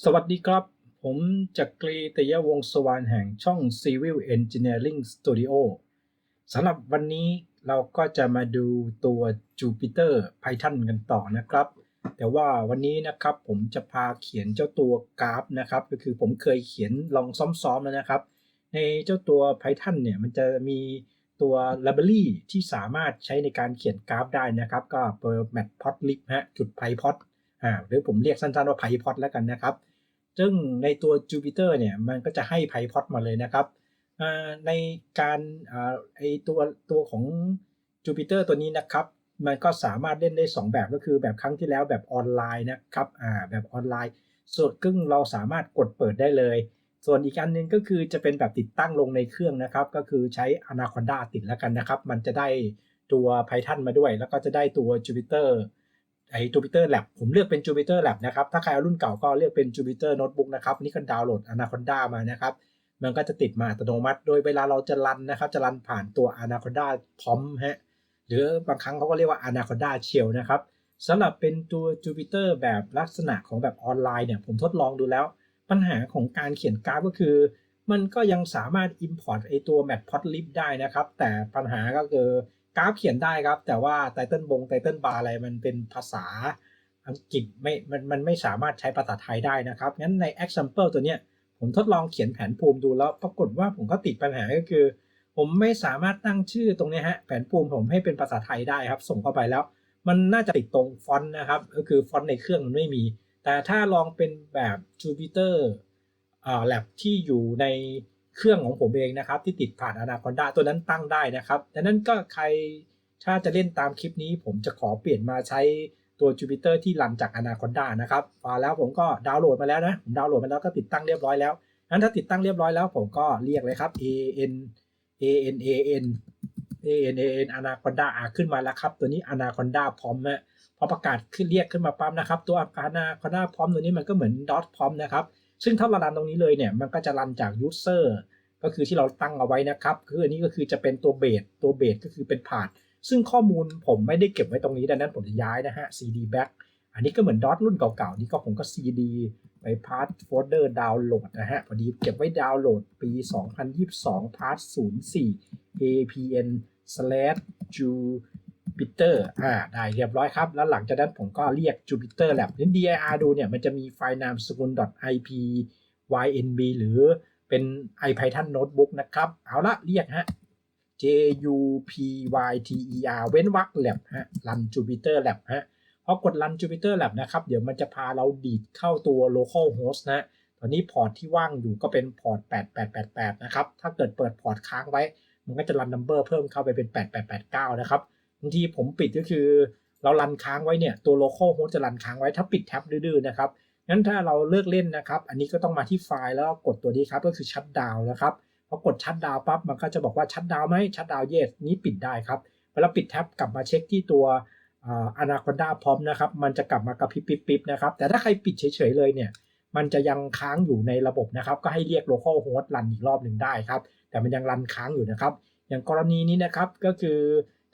สวัสดีครับ ผมจักรีตยวงสวานแห่งช่อง Civil Engineering Studio สำหรับวันนี้เราก็จะมาดูตัว Jupyter Python กันต่อนะครับ แต่ว่าวันนี้นะครับผมจะพาเขียนเจ้าตัวกราฟนะครับ ก็คือผมเคยเขียนลองซ้อมๆแล้วนะครับ ในเจ้าตัว Python เนี่ยมันจะมีตัว library ที่สามารถใช้ในการเขียนกราฟได้นะครับ ก็เปิด matplotlib ฮะจุด pyplot อ่าหรือผมเรียกสั้นๆว่า pyplot แล้วกันนะครับ ซึ่งในตัว Jupyter เนี่ยมันก็จะให้ pyplot มาเลยนะครับในการไอตัวตัวของ Jupyter ตัวนี้นะครับ มันก็สามารถเล่นได้ 2 แบบก็คือแบบครั้งที่แล้วแบบออนไลน์นะครับอ่าแบบออนไลน์ ส่วนซึ่งเราสามารถกดเปิดได้เลย ส่วนอีกอันหนึงก็คือจะเป็นแบบติดตั้งลงในเครื่องนะครับ ก็คือใช้ Anaconda ติดแล้วกันนะครับ มันจะได้ตัว Python มาด้วย แล้วก็จะได้ตัว Jupyter ไอ้ Jupyter Lab ผมเลือกเป็น Jupyter Lab นะครับ ถ้าใครเอารุ่นเก่าก็เลือกเป็น Jupyter Notebook นะครับนี่ก็ดาวน์โหลด Anaconda มานะครับ มันก็จะติดมาอัตโนมัติ โดยเวลาเราจะรันนะครับ จะรันผ่านตัว Anaconda พร้อมฮะ หรือบางครั้งเขาก็เรียกว่า Anaconda Shell นะครับสำหรับเป็นตัว Jupyter แบบลักษณะของแบบออนไลน์เนี่ย ผมทดลองดูแล้ว ปัญหาของการเขียนกราฟก็คือ มันก็ยังสามารถ import ไอตัว matplotlib ได้นะครับ แต่ปัญหาก็คือ กราฟเขียนได้ครับ แต่ว่า title บง title bar อะไรมันเป็นภาษาอังกฤษไม่มันมันไม่สามารถใช้ภาษาไทยได้นะครับ งั้นใน example ตัวเนี้ยผมทดลองเขียนแผนภูมิดูแล้วปรากฏว่าผมก็ติดปัญหาก็คือ ผมไม่สามารถตั้งชื่อตรงนี้ฮะแผนภูมิผมให้เป็นภาษาไทยได้ครับ ส่งเข้าไปแล้ว มันน่าจะติดตรงฟอนต์นะครับ ก็คือฟอนต์ในเครื่องมันไม่มี แต่ถ้าลองเป็นแบบ Jupyter อ่า lab ที่อยู่ใน เครื่องของผมเองนะครับ ที่ติดผ่าน Anaconda ตัวนั้นตั้งได้นะครับดังนั้นก็ใครถ้าจะเล่นตามคลิปนี้ ผมจะขอเปลี่ยนมาใช้ตัว Jupyter ที่รันจาก Anaconda นะครับมาแล้วผมก็ดาวน์โหลดมาแล้วนะผมดาวน์โหลดมาแล้วก็ติดตั้งเรียบร้อยแล้วนั้นถ้าติดตั้งเรียบร้อยแล้วผมก็เรียกเลยครับ a n a n a n a n a n Anaconda อะขึ้นมาแล้วครับตัวนี้ Anaconda พร้อมนะพอประกาศขึ้นเรียกขึ้นมาปั๊มนะครับ ตัว Anaconda พร้อมตัวนี้มันก็เหมือน dot พร้อมนะครับ ซึ่งถ้าเรารันตรงนี้เลยเนี่ยมันก็จะรันจาก user ก็คือที่เราตั้งเอาไว้นะครับ คืออันนี้ก็คือจะเป็นตัวเบสตัวเบสก็คือเป็นพาร์ทซึ่งข้อมูลผมไม่ได้เก็บไว้ตรงนี้ดังนั้นผมจะย้ายนะฮะ cd back อันนี้ก็เหมือนดอทรุ่นเก่าๆ นี่ก็ผมก็ cd ไปพาร์ทโฟลเดอร์ดาวน์โหลดนะฮะ พอดีเก็บไว้ดาวน์โหลดปี 2022พาร์ท04 apn slash jupiter อ่าได้เรียบร้อยครับ แล้วหลังจากนั้นผมก็เรียก jupiter lab นี่ dir ดูเนี่ยมันจะมีไฟล์นามสกุล .ip ynb หรือเป็น ipython notebook นะครับ เอาละเรียกฮะ j u p y t e r เว้นวรรค lab ฮะ run jupiter lab ฮะพอกด run jupiter lab นะครับ เดี๋ยวมันจะพาเราดีดเข้าตัว local host นะตอนนี้พอร์ตที่ว่างอยู่ก็เป็นพอร์ต 8888 นะครับ ถ้าเกิดเปิดพอร์ตค้างไว้ มันก็จะรัน number เพิ่มเข้าไปเป็น 8889 นะครับ บางทีผมปิดก็คือเรารันค้างไว้เนี่ยตัว local host จะรันค้างไว้ถ้าปิดแท็บดื้อๆนะครับงั้นถ้าเราเลิกเล่นนะครับ อันนี้ก็ต้องมาที่ไฟล์แล้วกดตัวนี้ครับก็คือชัดดาวนะครับพอกดชัดดาวปั๊บมันก็จะบอกว่าชัดดาวไหมชัดดาวเยสนี้ปิดได้ครับเวลาปิดแท็บกลับมาเช็คที่ตัวอนาคอนดาพร้อมนะครับ มันจะกลับมากระพริบปิ๊บๆนะครับ แต่ถ้าใครปิดเฉยๆเลยเนี่ย มันจะยังค้างอยู่ในระบบนะครับ ก็ให้เรียก local host รันอีกรอบหนึ่งได้ครับ แต่มันยังรันค้างอยู่นะครับ อย่างกรณีนี้นะครับ ก็คือ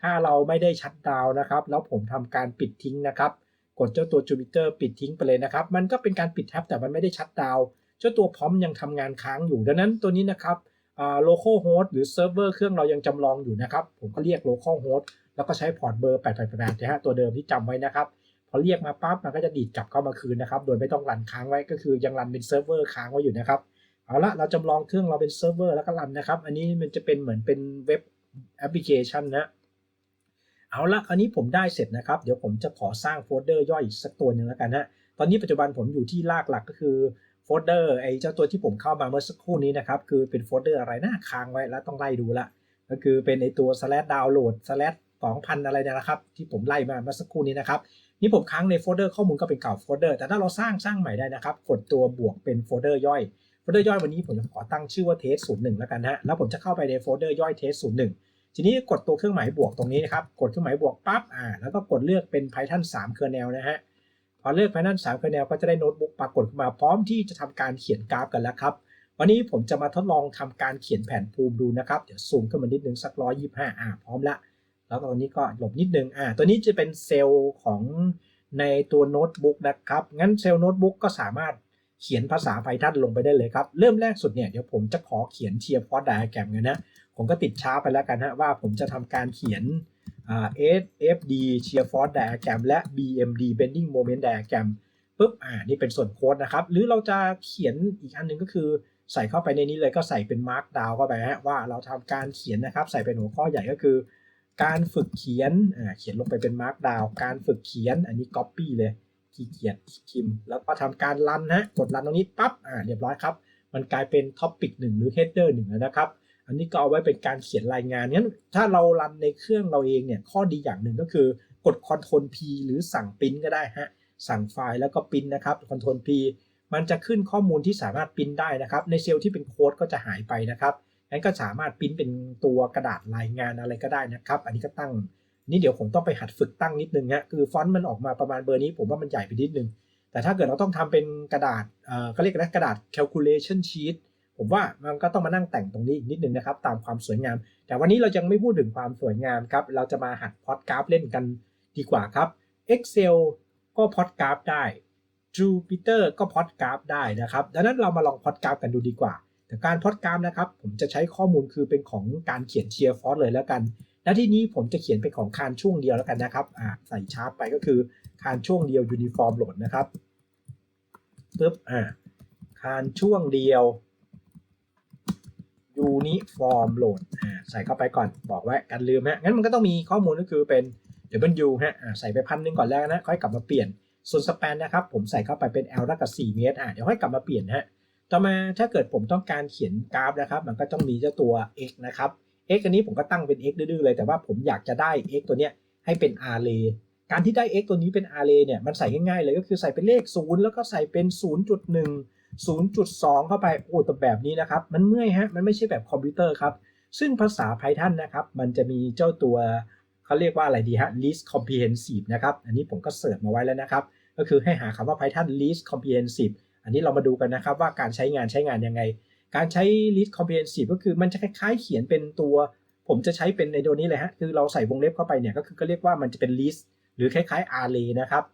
ถ้าเราไม่ได้ชัดดาวนะครับ แล้วผมทำการปิดทิ้งนะครับ กดเจ้าตัว Jupyter ปิดทิ้งไปเลยนะครับ มันก็เป็นการปิดแท็บแต่มันไม่ได้ชัดดาวเจ้าตัวพร้อมยังทำงานค้างอยู่ ดังนั้นตัวนี้นะครับอ่า local host หรือเซิร์ฟเวอร์เครื่องเรายังจำลองอยู่นะครับ ผมก็เรียก local host แล้วก็ใช้พอร์ตเบอร์888นะฮะตัวเดิมที่จำไว้นะครับ พอเรียกมาปั๊บมันก็จะดีดกลับเข้ามาคืนนะครับ โดยไม่ต้องรันค้างไว้ก็คือยังรันเป็นเซิร์ฟเวอร์ค้างไว้อยู่นะครับเอาละเราจำลองเครื่องเราเป็นเซิร์ฟเวอร์แล้วก็รันนะครับ อันนี้มันจะเป็นเหมือนเป็นเว็บแอปพลิเคชันนะ เอาละคราวนี้ผมได้เสร็จนะครับ เดี๋ยวผมจะขอสร้างโฟลเดอร์ย่อยอีกสักตัวหนึ่งแล้วกันนะตอนนี้ปัจจุบันผมอยู่ที่รากหลักก็คือโฟลเดอร์ไอ้เจ้าตัวที่ผมเข้ามาเมื่อสักครู่นี้นะครับ คือเป็นโฟลเดอร์อะไรนะค้างไว้แล้วต้องไล่ดูละก็คือเป็นไอ้ตัว slash download slash 2,000 อะไรเนี่ยนะครับ ที่ผมไล่มาเมื่อสักครู่นี้นะครับนี่ผมค้างในโฟลเดอร์ข้อมูลก็เป็นเก่าโฟลเดอร์แต่ถ้าเราสร้างสร้างใหม่ได้นะครับกดตัวบวกเป็นโฟลเดอร์ย่อยโฟลเดอร์ย่อยวันนี้ผมจะขอตั้งชื่อว่า test 01แล้วกันฮะแล้วผมจะเข้าไปในโฟลเดอร์ย่อย test 01 ทีนี้กดตัวเครื่องหมายบวกตรงนี้นะครับ กดเครื่องหมายบวกปั๊บอ่าแล้วก็กดเลือกเป็น Python 3 kernel นะฮะพอเลือก Python 3 kernel ก็จะได้โน้ตบุ๊กปรากฏขึ้นมาพร้อมที่จะทำการเขียนกราฟกันแล้วครับ วันนี้ผมจะมาทดลองทำการเขียนแผนภูมิดูนะครับเดี๋ยวซูมขึ้นมานิดนึงสัก125อ่าพร้อมละแล้วตรงนี้ก็หลบนิดนึงอ่าตัวนี้จะเป็นเซลล์ของในตัวโน้ตบุ๊กนะครับ งั้นเซลล์โน้ตบุ๊กก็สามารถเขียนภาษา Python ลงไปได้เลยครับ เริ่มแรกสุดเนี่ยเดี๋ยวผมจะขอเขียนเชียร์ฟอร์ดไดอะแกรมกันนะ ผมก็ติดช้าไปแล้วกันฮะว่าผมจะทำการเขียนอ่า SFD shear force diagram และ BMD bending moment diagram ปุ๊บอ่านี่เป็นส่วนโค้ดนะครับ หรือเราจะเขียนอีกอันหนึงก็คือใส่เข้าไปในนี้เลยก็ใส่เป็น mark down เข้าไปฮะว่าเราทำการเขียนนะครับ ใส่เป็นหัวข้อใหญ่ก็คือ การฝึกเขียนอ่าเขียนลงไปเป็น mark down การฝึกเขียนอันนี้ copy เลยขี้เกียจพิม แล้วก็ทำการรันฮะกดรันตรงนี้ปั๊บอ่าเรียบร้อยครับ มันกลายเป็น topic 1หนึ่งหรือ header 1แล้วนะครับ อันนี้ก็เอาไว้เป็นการเขียนรายงานงั้นถ้าเรารันในเครื่องเราเองเนี่ยข้อดีอย่างหนึ่งก็คือกด Ctrl P หรือสั่งปริ้นก็ได้ฮะสั่งไฟล์แล้วก็ปริ้นนะครับ Ctrl P มันจะขึ้นข้อมูลที่สามารถปริ้นได้นะครับ ในเซลล์ที่เป็นโค้ดก็จะหายไปนะครับงั้นก็สามารถปริ้นเป็นตัวกระดาษรายงานอะไรก็ได้นะครับ อันนี้ก็ตั้งนี่เดี๋ยวผมต้องไปหัดฝึกตั้งนิดนึงฮะคือฟอนต์มันออกมาประมาณเบอร์นี้ ผมว่ามันใหญ่ไปนิดนึงแต่ถ้าเกิดเราต้องทำเป็นกระดาษเอ่อเขาเรียกนะกระดาษ calculation sheet ผมว่ามันก็ต้องมานั่งแต่งตรงนี้อีกนิดนึงนะครับตามความสวยงาม แต่วันนี้เรายังไม่พูดถึงความสวยงามครับ เราจะมาหัดพอดกราฟเล่นกันดีกว่าครับ Excel ก็พอดกราฟได้ Jupyter ก็พอดกราฟได้นะครับ ดังนั้นเรามาลองพอดกราฟกันดูดีกว่า แต่การพอดกราฟนะครับ ผมจะใช้ข้อมูลคือเป็นของการเขียนเชียร์ฟอสเลยแล้วกัน และที่นี้ผมจะเขียนเป็นของคานช่วงเดียวแล้วกันนะครับใส่ชาร์ปไปก็คือคานช่วงเดียวยูนิฟอร์มโหลดนะครับปึ๊บอ่าคานช่วงเดียว ยูนิฟอร์มโหลดอ่าใส่เข้าไปก่อนบอกไว้กันลืมฮะงั้นมันก็ต้องมีข้อมูลก็คือเป็น W ฮะอ่าใส่ไปพันหนึ่งก่อนแล้วนะ ค่อยกลับมาเปลี่ยน ส่วนสแปนนะครับ ผมใส่เข้าไปเป็น L เท่ากับ 4 เมตรอ่าเดี๋ยวค่อยกลับมาเปลี่ยนฮะต่อมาถ้าเกิดผมต้องการเขียนกราฟนะครับ มันก็ต้องมีเจ้าตัว x นะครับ x อันนี้ผมก็ตั้งเป็น x ดื้อๆเลย แต่ว่าผมอยากจะได้ x ตัวเนี้ยให้เป็น array การที่ได้ x ตัวนี้เป็น array เนี่ย มันใส่ง่ายๆเลยก็คือใส่เป็นเลข 0 แล้วก็ใส่เป็น 0.1 0.2 เข้าไปโอ้แต่แบบนี้นะครับ มันเมื่อยฮะ มันไม่ใช่แบบคอมพิวเตอร์ครับ ซึ่งภาษา Python นะครับ มันจะมีเจ้าตัวเขาเรียกว่าอะไรดีฮะ least comprehensive นะครับ อันนี้ผมก็เสิร์ชมาไว้แล้วนะครับ ก็คือให้หาคำว่า Python least comprehensive อันนี้เรามาดูกันนะครับว่าการใช้งานใช้งานยังไง การใช้ least comprehensive ก็คือมันจะคล้ายๆเขียนเป็นตัว ผมจะใช้เป็นในตัวนี้เลยฮะ คือเราใส่วงเล็บเข้าไปเนี่ยก็คือก็เรียกว่ามันจะเป็น list หรือคล้ายๆ array นะครับ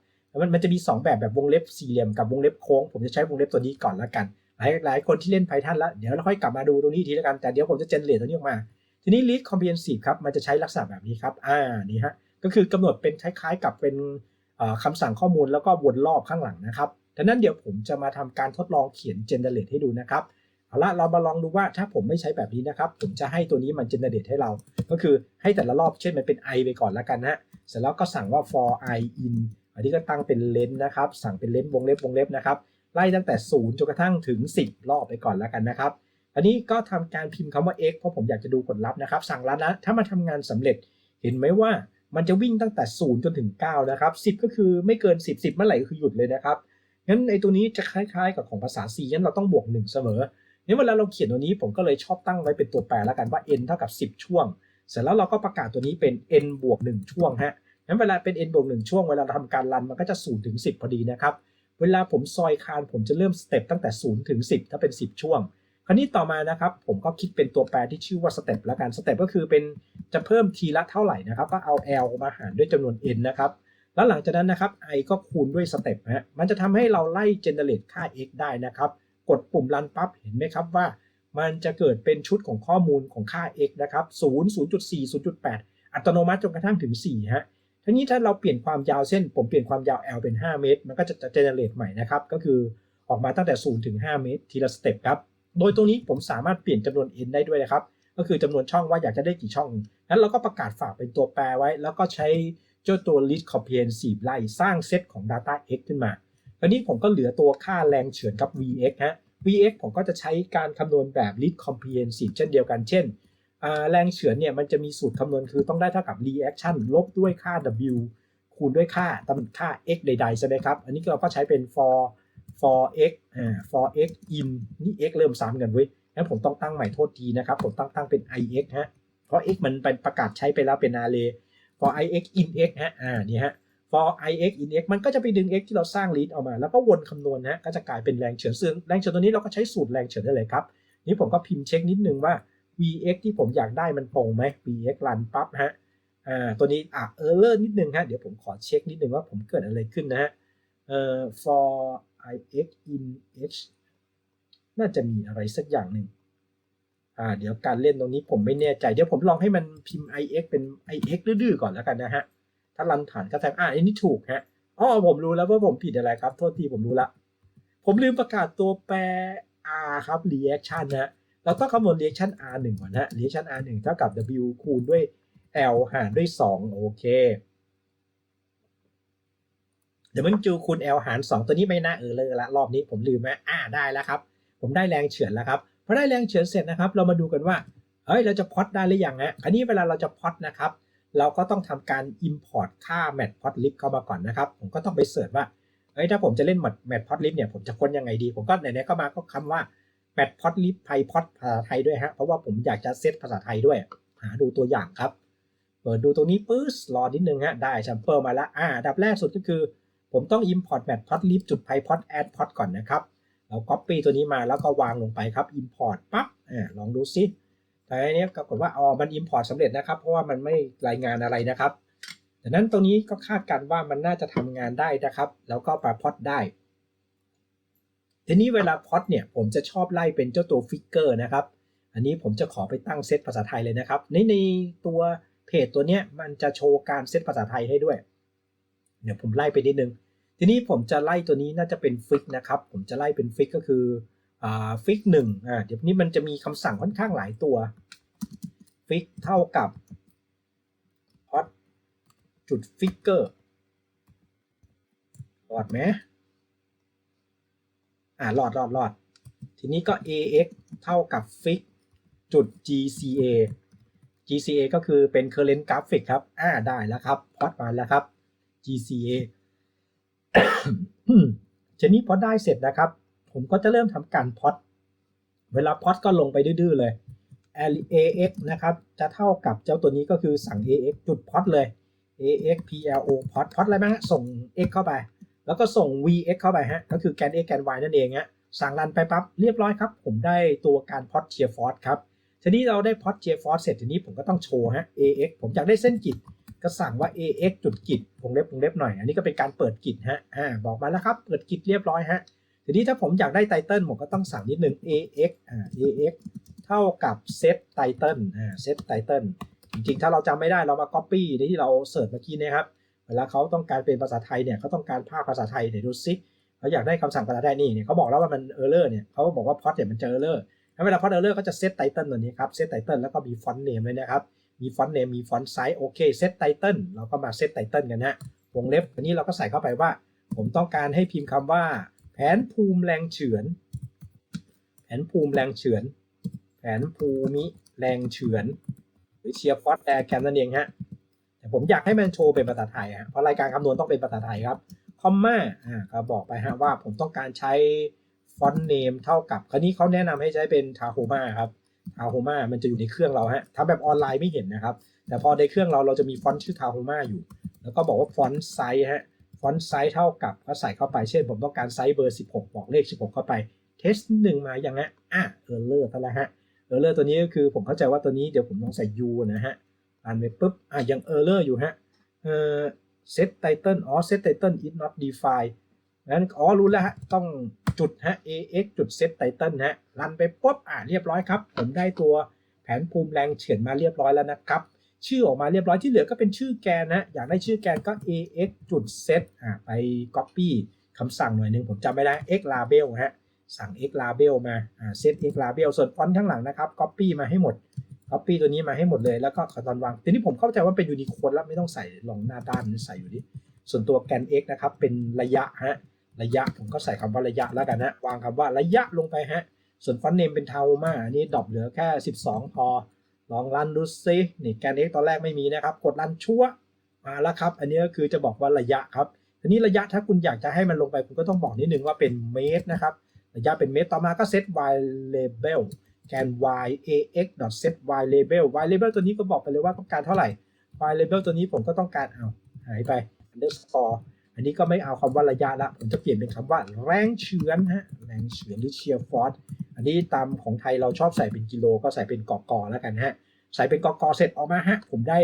มันมันจะมี 2 แบบแบบวงเล็บสี่เหลี่ยมกับวงเล็บโค้ง ผมจะใช้วงเล็บตัวนี้ก่อนละกัน หลายหลายคนที่เล่น Python แล้วเดี๋ยวเราค่อยกลับมาดูตรงนี้ทีละกัน แต่เดี๋ยวผมจะเจนเรตตัวนี้ออกมา ทีนี้ least comprehensive ครับ มันจะใช้ลักษณะแบบนี้ครับ อ่า นี่ฮะ ก็คือกำหนดเป็นคล้ายๆ กับเป็นคำสั่งข้อมูลแล้วก็วนรอบข้างหลังนะครับดังนั้นเดี๋ยวผมจะมาทำการทดลองเขียน generate ให้ดูนะครับเอาละเรามาลองดูว่าถ้าผมไม่ใช้แบบนี้นะครับ ผมจะให้ตัวนี้มัน generate ให้เรา ก็คือให้แต่ละรอบเช่นมันเป็น i ไปก่อนแล้วกันนะเสร็จแล้วก็สั่งว่า for i in อันนี้ก็ตั้งเป็นเลนนะครับ สั่งเป็นเลนวงเล็บวงเล็บนะครับ ไล่ตั้งแต่0จนกระทั่งถึง 10 รอบไปก่อนแล้วกันนะครับ อันนี้ก็ทำการพิมพ์คำว่า x เพราะผมอยากจะดูผลลัพธ์นะครับ สั่งรันนะถ้ามาทำงานสำเร็จ เห็นไหมว่ามันจะวิ่งตั้งแต่0จนถึง9นะครับ10 ก็คือไม่เกิน 10 10เมื่อไหร่ก็คือหยุดเลยนะครับ งั้นไอตัวนี้จะคล้ายๆ กับของภาษา C งั้นเราต้องบวก 1 เสมอนี่เวลาเราเขียนตัวนี้ผมก็เลยชอบตั้งไว้เป็นตัวแปรแล้วกันว่า n เท่ากับ 10 ช่วง เสร็จแล้วเราก็ประกาศตัวนี้เป็น n บวก1ช่วงฮะ งั้นเวลาเป็น n บวก1ช่วงเวลาเราทำการรันมันก็จะ0ถึง10พอดีนะครับ เวลาผมซอยคานผมจะเริ่มสเต็ปตั้งแต่0ถึง10ถ้าเป็น 10 ช่วง คราวนี้ต่อมานะครับ ผมก็คิดเป็นตัวแปรที่ชื่อว่าสเต็ปแล้วกันสเต็ปก็คือเป็นจะเพิ่มทีละเท่าไหร่นะครับ ก็เอา l มาหารด้วยจำนวน n นะครับ แล้วหลังจากนั้นนะครับ i ก็คูณด้วยสเต็ปฮะมันจะทำให้เราไล่เจเนเรตค่า x ได้นะครับ กดปุ่มรันปั๊บเห็นไหมครับว่า มันจะเกิดเป็นชุดของข้อมูลของค่า x นะครับ0 0.4 0.8 อัตโนมัติจนกระทั่งถึง4ฮะ ทีนี้ถ้าเราเปลี่ยนความยาวเส้น ผมเปลี่ยนความยาว L เป็น 5 เมตร มันก็จะเจเนเรตใหม่นะครับ ก็คือออกมาตั้งแต่ 0 ถึง 5 เมตร ทีละสเต็ปครับ โดยตรงนี้ผมสามารถเปลี่ยนจำนวน n ได้ด้วยนะครับ ก็คือจำนวนช่องว่าอยากจะได้กี่ช่อง นั้นเราก็ประกาศฝากเป็นตัวแปรไว้ แล้วก็ใช้เจ้าตัว list comprehensive ไล่สร้างเซตของ data x ขึ้นมาคราวนี้ผมก็เหลือตัวค่าแรงเฉือนกับ vx ฮะ vx ผมก็จะใช้การคำนวณแบบ list comprehensive เช่นเดียวกัน เช่น แรงเฉือนเนี่ยมันจะมีสูตรคำนวณคือต้องได้เท่ากับ reaction ลบด้วยค่า w คูณด้วยค่าตำค่า x ใดๆใช่ไหมครับ อันนี้เราก็ใช้เป็น for for x อ่า for x in นี่ x เริ่มซ้ำกันเว้ยงั้นผมต้องตั้งใหม่โทษทีนะครับ ผมตั้งตั้งเป็น ix ฮะ เพราะ x มันเป็นประกาศใช้ไปแล้วเป็น array for ix in x ฮะ อ่า นี่ฮะ for ix in x มันก็จะไปดึง x ที่เราสร้าง list ออกมา แล้วก็วนคำนวณฮะก็จะกลายเป็นแรงเฉือนซึ่งแรงเฉือนตัวนี้เราก็ใช้สูตรแรงเฉือนได้เลยครับ นี่ผมก็พิมพ์เช็คนิดนึงว่า vx ที่ผมอยากได้มันตรงไหม vx รันปั๊บฮะอ่าตัวนี้อะ error นิดนึงฮะเดี๋ยวผมขอเช็คนิดนึงว่าผมเกิดอะไรขึ้นนะฮะเอ่อ for ix in h น่าจะมีอะไรสักอย่างหนึ่งอ่าเดี๋ยวการเล่นตรงนี้ผมไม่แน่ใจ เดี๋ยวผมลองให้มันพิมพ์ ix เป็น ix ดื้อๆก่อนแล้วกันนะฮะ ถ้ารันฐานก็แทงอ่าอันนี้ถูกฮะอ๋อผมรู้แล้วว่าผมผิดอะไรครับ โทษทีผมรู้ละ ผมลืมประกาศตัวแปร r ครับ reaction นะ เราต้องคำนวณ reaction r 1ก่อนนะ reaction r 1เท่ากับ w คูณด้วย l หารด้วย 2 โอเค เดี๋ยวมันจูคูณ l หาร 2 ตัวนี้ไม่น่าเออเลยละ รอบนี้ผมลืมไหมอ่าได้แล้วครับ ผมได้แรงเฉือนแล้วครับพอได้แรงเฉือนเสร็จนะครับ เรามาดูกันว่าเฮ้ยเราจะพอดได้หรือยังฮะคราวนี้เวลาเราจะพอดนะครับ เราก็ต้องทำการ import ค่า matplotlib เข้ามาก่อนนะครับ ผมก็ต้องไปเสิร์ชว่าเฮ้ยถ้าผมจะเล่น matplotlib เนี่ยผมจะค้นยังไงดี ผมก็ไหนๆก็มาก็คำว่า matplotlib pypod ภาษาไทยด้วยฮะ เพราะว่าผมอยากจะเซตภาษาไทยด้วย หาดูตัวอย่างครับ เปิดดูตรงนี้ปื๊ดรอนิดนึงฮะ ได้แชมเปิลมาแล้วอ่าดับแรกสุดก็คือ ผมต้อง import matplotlib จุด pypod add pod ก่อนนะครับ เรา copy ตัวนี้มาแล้วก็วางลงไปครับ import ปั๊บอ่าลองดูซิแต่อันนี้ปรากฏว่าอ๋อมัน import สำเร็จนะครับ เพราะว่ามันไม่รายงานอะไรนะครับดังนั้นตรงนี้ก็คาดการว่ามันน่าจะทำงานได้นะครับ แล้วก็ปาพอดได้ ทีนี้เวลาพอดเนี่ยผมจะชอบไล่เป็นเจ้าตัวฟิกเกอร์นะครับ อันนี้ผมจะขอไปตั้งเซตภาษาไทยเลยนะครับ ในในตัวเพจตัวเนี้ยมันจะโชว์การเซตภาษาไทยให้ด้วย เดี๋ยวผมไล่ไปนิดนึง ทีนี้ผมจะไล่ตัวนี้น่าจะเป็นฟิกนะครับ ผมจะไล่เป็นฟิกก็คืออ่าฟิกหนึ่งอ่าเดี๋ยวนี้มันจะมีคำสั่งค่อนข้างหลายตัวฟิกเท่ากับพอดจุดฟิกเกอร์หลอดไหม อ่าหลอดหลอดหลอด ทีนี้ก็ ax เท่ากับฟิกจุด gca gca ก็คือเป็น current graphic ครับ อ่า ได้แล้วครับ พอดมาแล้วครับ gca ทีนี้พอได้เสร็จนะครับ ผมก็จะเริ่มทำการพอด เวลาพอดก็ลงไปดื้อเลย ax นะครับ จะเท่ากับเจ้าตัวนี้ก็คือสั่ง ax จุดพอดเลย ax plo พอดพอดอะไรไหมฮะส่ง x เข้าไป แล้วก็ส่ง vx เข้าไปฮะ ก็คือแกน x แกน y นั่นเองฮะ สั่งรันไปปั๊บเรียบร้อยครับ ผมได้ตัวการพอดเชียร์ฟอร์ครับ ทีนี้เราได้พอดเชียร์ฟอร์เสร็จทีนี้ผมก็ต้องโชว์ฮะ ax ผมอยากได้เส้นกิจก็สั่งว่า ax จุดกิจวงเล็บวงเล็บหน่อย อันนี้ก็เป็นการเปิดกิจฮะ อ่า บอกมาแล้วครับ เปิดกิจเรียบร้อยฮะ ทีนี้ถ้าผมอยากได้ไตเติลผมก็ต้องสั่งนิดนึง ax อ่า ax เท่ากับ set title อ่า set title จริงๆ ถ้าเราจำไม่ได้เรามา copy ที่เราเสิร์ชเมื่อกี้นะครับ เวลาเขาต้องการเป็นภาษาไทยเนี่ยเขาต้องการภาคภาษาไทยเดี๋ยวดูซิเขาอยากได้คำสั่งภาษาไทยนี่เนี่ยเขาบอกแล้วว่ามัน error เนี่ยเขาบอกว่าพอดเนี่ยมันเจอ error ถ้าเวลาพอด error ก็จะ set title ตัวนี้ครับ set title แล้วก็มี font name เลยนะครับมี font name มี font size โอเค set title เราก็มา set title กันนะวงเล็บอันนี้เราก็ใส่เข้าไปว่า ผมต้องการให้พิมพ์คำว่า แผนภูมิแรงเฉือน แผนภูมิแรงเฉือน แผนภูมิแรงเฉือน หรือเชียร์ฟอสแอร์แคมนั่นเองฮะ แต่ผมอยากให้มันโชว์เป็นภาษาไทยฮะเพราะรายการคำนวณต้องเป็นภาษาไทยครับคอมมาอ่าก็บอกไปฮะว่าผมต้องการใช้ฟอนต์เนมเท่ากับคราวนี้เขาแนะนำให้ใช้เป็นทาโฮมาครับทาโฮมามันจะอยู่ในเครื่องเราฮะถ้าแบบออนไลน์ไม่เห็นนะครับ แต่พอในเครื่องเราเราจะมีฟอนต์ชื่อทาโฮมาอยู่ แล้วก็บอกว่าฟอนต์ไซส์ฮะฟอนต์ไซส์เท่ากับก็ใส่เข้าไปเช่น ผมต้องการไซส์เบอร์ 16 บอกเลข 16 เข้าไปเทสหนึ่งมาอย่างฮะอะเออร์เลอร์เท่าไรฮะเออร์เลอร์ตัวนี้ก็คือผมเข้าใจว่าตัวนี้เดี๋ยวผมต้องใส่ u นะฮะ อ่านไปปุ๊บอะยังเออร์เลอร์อยู่ฮะเอ่อ set title อ๋อ set title is not defined งั้นอ๋อรู้แล้วฮะต้องจุดฮะ ax จุด set title ฮะรันไปปุ๊บอ่าเรียบร้อยครับ ผมได้ตัวแผนภูมิแรงเฉือนมาเรียบร้อยแล้วนะครับ ชื่อออกมาเรียบร้อยที่เหลือก็เป็นชื่อแกนนะอยากได้ชื่อแกนก็ ax จุด set อ่าไป copy คำสั่งหน่อยนึงผมจำไม่ได้ x label ฮะสั่ง x label มาอ่า set x label ส่วนฟอนต์ข้างหลังนะครับ copy มาให้หมด copy ตัวนี้มาให้หมดเลยแล้วก็ขอตอนวางทีนี้ผมเข้าใจว่าเป็นยูนิโคดแล้วไม่ต้องใส่ลงหน้าด้านใส่อยู่ดิส่วนตัวแกน x นะครับ เป็นระยะฮะระยะผมก็ใส่คำว่าระยะแล้วกันนะวางคำว่าระยะลงไปฮะส่วนฟอนต์เนมเป็นเทามาอันนี้ดรอปเหลือแค่ 12 พอ ลองรันดูซินี่แกน x ตอนแรกไม่มีนะครับ กดรันชั่วมาแล้วครับ อันนี้ก็คือจะบอกว่าระยะครับทีนี้ระยะถ้าคุณอยากจะให้มันลงไปคุณก็ต้องบอกนิดนึงว่าเป็นเมตรนะครับระยะเป็นเมตรต่อมาก็ set y label แกน y ax set y label y label ตัวนี้ก็บอกไปเลยว่าต้องการเท่าไหร่ y label ตัวนี้ผมก็ต้องการเอาหายไป underscore อันนี้ก็ไม่เอาคำว่าระยะละ ผมจะเปลี่ยนเป็นคำว่าแรงเฉือนฮะแรงเฉือนหรือเชียร์ฟอร์อันนี้ตามของไทยเราชอบใส่เป็นกิโลก็ใส่เป็นกอกอแล้วกันฮะใส่เป็นกอกอเสร็จออกมาฮะผมได้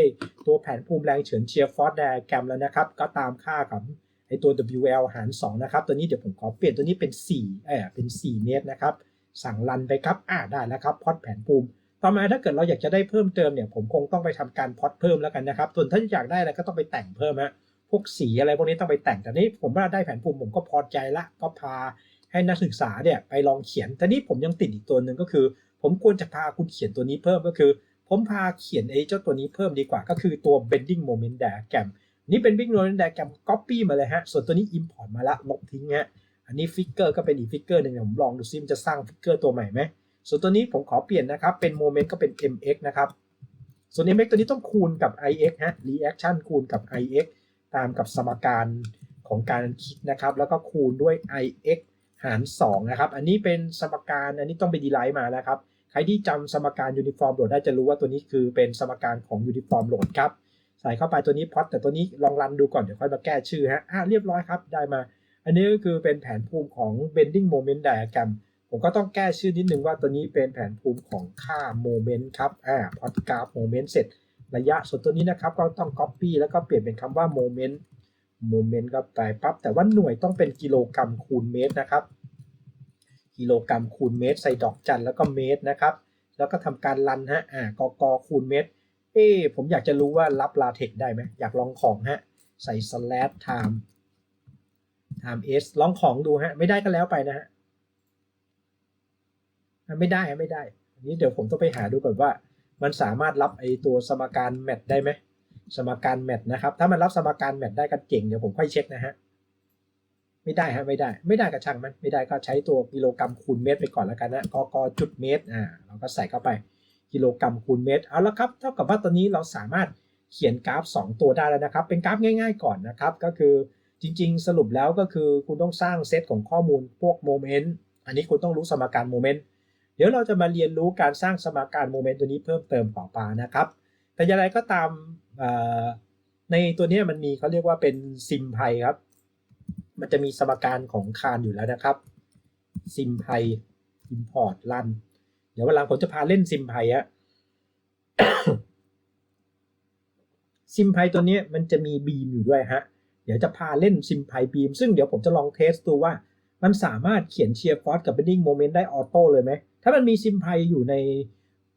ตัวแผนภูมิแรงเฉือนเชียร์ฟอร์ดแดแกรมแล้วนะครับ ก็ตามค่ากับไอตัว WL หาร 2 นะครับ ตัวนี้เดี๋ยวผมขอเปลี่ยนตัวนี้เป็น4เออเป็น 4 เมตรนะครับ สั่งรันไปครับ อ่าได้แล้วครับพอดแผนภูมิ ต่อมาถ้าเกิดเราอยากจะได้เพิ่มเติมเนี่ย ผมคงต้องไปทำการพอดเพิ่มแล้วกันนะครับ ส่วนถ้าอยากได้อะไรก็ต้องไปแต่งเพิ่มฮะ พวกสีอะไรพวกนี้ต้องไปแต่ง แต่นี้ผมว่าได้แผนภูมิผมก็พอใจละ ก็พาให้นักศึกษาเนี่ยไปลองเขียน แต่นี้ผมยังติดอีกตัวหนึ่งก็คือ ผมควรจะพาคุณเขียนตัวนี้เพิ่มก็คือ ผมพาเขียนไอ้เจ้าตัวนี้เพิ่มดีกว่า ก็คือตัว bending moment diagram นี่เป็น bending moment diagram copy มาเลยฮะ ส่วนตัวนี้ import มาละลบทิ้งฮะ อันนี้ฟิกเกอร์ก็เป็นอีกฟิกเกอร์หนึ่งผมลองดูซิมันจะสร้างฟิกเกอร์ตัวใหม่ไหมส่วนตัวนี้ผมขอเปลี่ยนนะครับ เป็นโมเมนต์ก็เป็น mx นะครับ ส่วน mx ตัวนี้ต้องคูณกับ ix ฮะ reaction คูณกับ ix ตามกับสมการของการคิดนะครับ แล้วก็คูณด้วย ix หาร 2 นะครับ อันนี้เป็นสมการอันนี้ต้องไปดีไลท์มานะครับ ใครที่จำสมการ uniform load ได้จะรู้ว่าตัวนี้คือเป็นสมการของ uniform load ครับ ใส่เข้าไปตัวนี้พอดแต่ตัวนี้ลองรันดูก่อนเดี๋ยวค่อยมาแก้ชื่อฮะอ่าเรียบร้อยครับ ได้มา อันนี้ก็คือเป็นแผนภูมิของ bending moment diagram ผมก็ต้องแก้ชื่อนิดนึงว่าตัวนี้เป็นแผนภูมิของค่าโมเมนต์ครับอ่าพอดกราฟโมเมนต์เสร็จระยะส่วนตัวนี้นะครับก็ต้อง copy แล้วก็เปลี่ยนเป็นคำว่าโมเมนต์โมเมนต์ก็ไปปั๊บแต่ว่าหน่วยต้องเป็นกิโลกรัมคูณเมตรนะครับ กิโลกรัมคูณเมตร ใส่ดอกจันแล้วก็เมตรนะครับ แล้วก็ทำการรันฮะอ่ากกคูณเมตรเอ๊ผมอยากจะรู้ว่ารับลาเทคได้ไหมอยากลองของฮะใส่ slash time time s ลองของดูฮะ ไม่ได้ก็แล้วไปนะฮะไม่ได้ไม่ได้ อันนี้เดี๋ยวผมต้องไปหาดูก่อนว่า มันสามารถรับไอตัวสมการแมทได้ไหมสมการแมทนะครับ ถ้ามันรับสมการแมทได้ก็เก่งเดี๋ยวผมค่อยเช็คนะฮะไม่ได้ฮะไม่ได้ ไม่ได้ก็ช่างมัน ไม่ได้ก็ใช้ตัวกิโลกรัมคูณเมตรไปก่อนแล้วกันนะกกจุดเมตรอ่าเราก็ใส่เข้าไปกิโลกรัมคูณเมตรเอาละครับเท่ากับว่าตอนนี้เราสามารถเขียนกราฟ 2 ตัวได้แล้วนะครับ เป็นกราฟง่าย ๆ ก่อนนะครับ ก็คือ จริง ๆ สรุปแล้วก็คือคุณต้องสร้างเซตของข้อมูลพวกโมเมนต์อันนี้คุณต้องรู้สมการโมเมนต์เดี๋ยวเราจะมาเรียนรู้การสร้างสมการโมเมนต์ตัวนี้เพิ่มเติมต่อไปนะครับ แต่อย่างไรก็ตามในตัวนี้มันมีเขาเรียกว่าเป็นซิมไพครับ มันจะมีสมการของคานอยู่แล้วนะครับซิมไพ import run เดี๋ยววันหลังผมจะพาเล่นซิมไพอะซิมไพตัวนี้มันจะมีบีมอยู่ด้วยฮะ เดี๋ยวจะพาเล่นซิมไพบีมซึ่งเดี๋ยวผมจะลองเทสดูว่า มันสามารถเขียนเชียร์ฟอสกับ bending moment ได้ออโต้เลยไหม ถ้ามันมีซิมไพอยู่ใน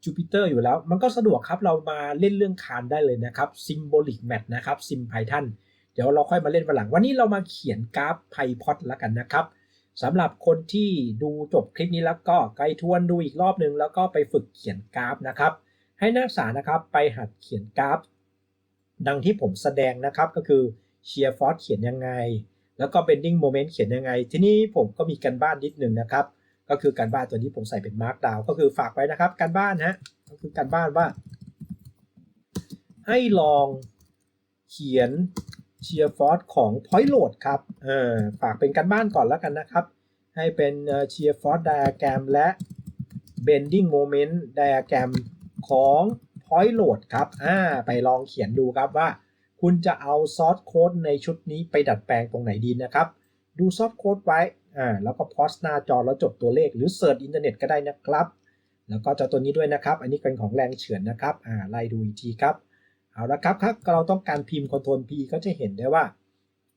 Jupyter อยู่แล้ว มันก็สะดวกครับเรามาเล่นเรื่องคานได้เลยนะครับ symbolic match นะครับ sim python เดี๋ยวเราค่อยมาเล่นวันหลัง วันนี้เรามาเขียนกราฟ pypot แล้วกันนะครับสำหรับคนที่ดูจบคลิปนี้แล้วก็ไกลทวนดูอีกรอบนึง แล้วก็ไปฝึกเขียนกราฟนะครับ ให้นักศึกษานะครับไปหัดเขียนกราฟ ดังที่ผมแสดงนะครับก็คือ เชียร์ฟอสเขียนยังไง แล้วก็ bending moment เขียนยังไง ที่นี้ผมก็มีการบ้านนิดหนึ่งนะครับ ก็คือการบ้านตัวนี้ผมใส่เป็น markdown ก็คือฝากไว้นะครับ การบ้านฮะก็คือการบ้านว่า ให้ลองเขียนเชียร์ฟอสของ point load ครับเออฝากเป็นการบ้านก่อนแล้วกันนะครับ ให้เป็นเชียร์ฟอส diagram และ bending moment diagram ของ point load ครับอ่าไปลองเขียนดูครับว่า คุณจะเอาซอสโค้ดในชุดนี้ไปดัดแปลงตรงไหนดีนะครับ ดูซอสโค้ดไว้อ่าแล้วก็พอสหน้าจอแล้วจดตัวเลขหรือเสิร์ชอินเทอร์เน็ตก็ได้นะครับ แล้วก็จะตัวนี้ด้วยนะครับ อันนี้เป็นของแรงเฉือนนะครับอ่าไล่ดูอีกทีครับ เอาละครับครับเราต้องการพิมพ์คอนโทรล P ก็จะเห็นได้ว่า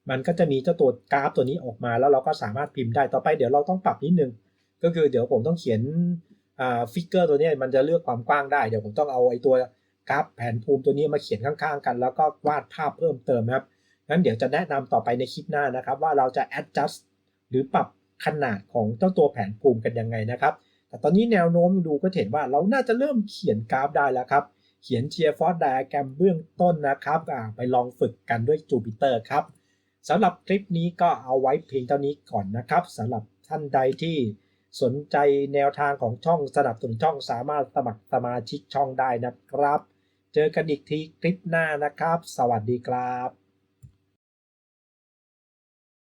มันก็จะมีเจ้าตัวกราฟตัวนี้ออกมา แล้วเราก็สามารถพิมพ์ได้ต่อไปเดี๋ยวเราต้องปรับนิดนึงก็คือเดี๋ยวผมต้องเขียนอ่าฟิกเกอร์ตัวนี้มันจะเลือกความกว้างได้เดี๋ยวผมต้องเอาไอ้ตัว กราฟแผนภูมิตัวนี้มาเขียนข้างๆ กัน แล้วก็วาดภาพเพิ่มเติมนะครับงั้นเดี๋ยวจะแนะนำต่อไปในคลิปหน้านะครับ ว่าเราจะ adjust หรือปรับขนาดของเจ้าตัวแผนภูมิกันยังไงนะครับ แต่ตอนนี้แนวโน้มดูก็เห็นว่าเราน่าจะเริ่มเขียนกราฟได้แล้วครับ เขียนเชียร์ฟอร์ดไดอะแกรมเบื้องต้นนะครับไปลองฝึกกันด้วย Jupyter ครับสำหรับคลิปนี้ก็เอาไว้เพียงเท่านี้ก่อนนะครับสำหรับท่านใดที่สนใจแนวทางของช่องสนับสนุนช่องสามารถสมัครสมาชิกช่องได้นะครับ เจอกันอีกทีคลิปหน้านะครับ สวัสดีครับ